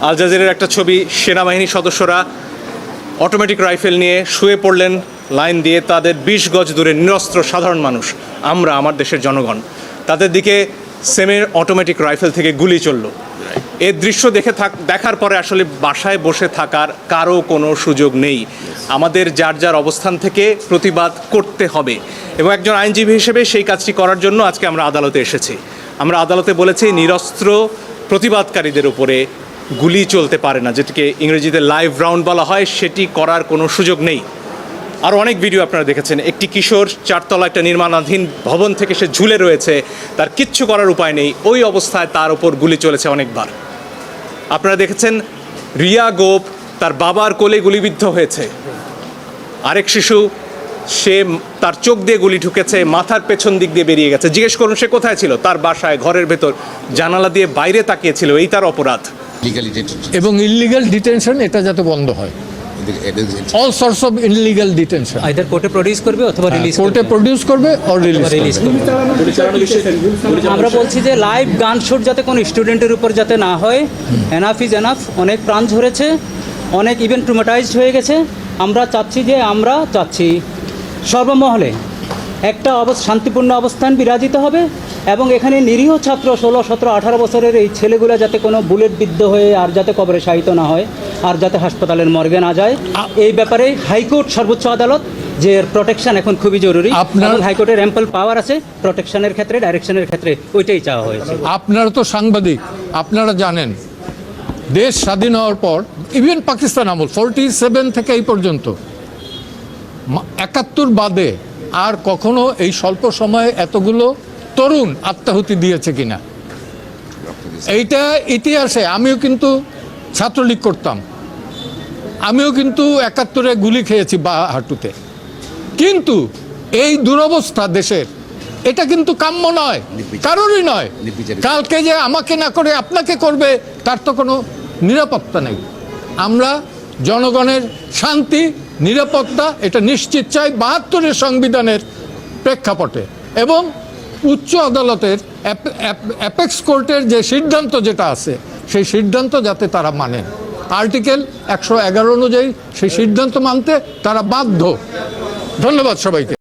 আল জাজিরের একটা ছবি সেনাবাহিনী সদস্যরা অটোমেটিক রাইফেল নিয়ে শুয়ে পড়লেন, লাইন দিয়ে তাদের বিশ গজ দূরে নিরস্ত্র সাধারণ মানুষ, আমরা, আমার দেশের জনগণ। তাদের দিকে সেমের অটোমেটিক রাইফেল থেকে গুলি চলল। এর দৃশ্য দেখে থাক, দেখার পরে আসলে বাসায় বসে থাকার কারও কোনো সুযোগ নেই। আমাদের যার যার অবস্থান থেকে প্রতিবাদ করতে হবে। এবং একজন আইনজীবী হিসেবে সেই কাজটি করার জন্য আজকে আমরা আদালতে এসেছি। আমরা আদালতে বলেছি, নিরস্ত্র প্রতিবাদকারীদের উপরে গুলি চলতে পারে না, যেটিকে ইংরেজিতে লাইভ রাউন্ড বলা হয়, সেটি করার কোনো সুযোগ নেই। আর অনেক ভিডিও আপনারা দেখেছেন। একটি কিশোর চারতলা একটা নির্মাণাধীন ভবন থেকে সে ঝুলে রয়েছে, তার কিচ্ছু করার উপায় নেই, ওই অবস্থায় তার ওপর গুলি চলেছে অনেকবার। আপনারা দেখেছেন, রিয়া গোপ তার বাবার কোলে গুলিবিদ্ধ হয়েছে। আরেক শিশু, সে তার চোখ দিয়ে গুলি ঢুকেছে, মাথার পেছন দিক দিয়ে বেরিয়ে গেছে। জিজ্ঞেস করুন, সে কোথায় ছিল? তার বাসায়, ঘরের ভেতর। জানালা দিয়ে বাইরে তাকিয়েছিল, এই তার অপরাধ. এবং ইলিগাল ডিটেনশন এটা যাতে বন্ধ হয়। All source of illegal detention either কোর্টে প্রডিউস করবে অথবা রিলিজ কোর্টে প্রডিউস করবে। অর রিলিজ করবে। আমরা বলছি যে লাইভ গান শুট যাতে কোনো স্টুডেন্টের উপর যাতে না হয় এনাফ ইজ এনাফ অনেক প্রাণ ঝরেছে অনেক ইভেন ট্রুমাটাইজড হয়ে গেছে। আমরা চাচ্ছি যে আমরা চাচ্ছি সর্বমহলে একটা অবস্থা শান্তিপূর্ণ অবস্থান বিরাজিত হবে। এবং এখানে নিরীহ ছাত্র ষোলো সতেরো আঠারো বছরের এই ছেলেগুলো যাতে কোনো বুলেট বিদ্ধ হয়ে আর যাতে কবরে শায়িত না হয় আর যাতে হাসপাতালের মর্গে না যায় এই ব্যাপারে হাইকোর্ট সর্বোচ্চ আদালত যে প্রোটেকশন এখন খুবই জরুরি আপনার- হাইকোর্টের অ্যাম্পল পাওয়ার আছে প্রোটেকশনের ক্ষেত্রে ডাইরেকশনের ক্ষেত্রে ওইটাই চাওয়া হয়েছে। আপনারা তো সাংবাদিক আপনারা জানেন দেশ স্বাধীন হওয়ার পর ইভেন পাকিস্তান আমল ফোরটি সেভেন থেকে এই পর্যন্ত একাত্তর বাদে আর কখনো এই স্বল্প সময়ে এতগুলো তরুণ আত্মাহুতি দিয়েছে কিনা? এইটা ইতিহাসে আমিও কিন্তু ছাত্রলীগ করতাম। আমিও কিন্তু একাত্তরে গুলি খেয়েছি বা হাঁটুতে। কিন্তু এই দুরবস্থা দেশের এটা কিন্তু কাম্য নয় কারোরই নয়। কালকে যে আমাকে না করে আপনাকে করবে তার তো কোনো নিরাপত্তা নেই। আমরা জনগণের শান্তি নিরাপত্তা এটা নিশ্চিত চাই বাহাত্তরের সংবিধানের প্রেক্ষাপটে। এবং উচ্চ আদালতের অ্যাপ- অ্যাপ- অ্যাপেক্স কোর্টের যে সিদ্ধান্ত যেটা আছে, সেই সিদ্ধান্ত যাতে তারা মানে। আর্টিকেল একশো এগারো অনুযায়ী সেই সিদ্ধান্ত মানতে তারা বাধ্য। ধন্যবাদ সবাইকে।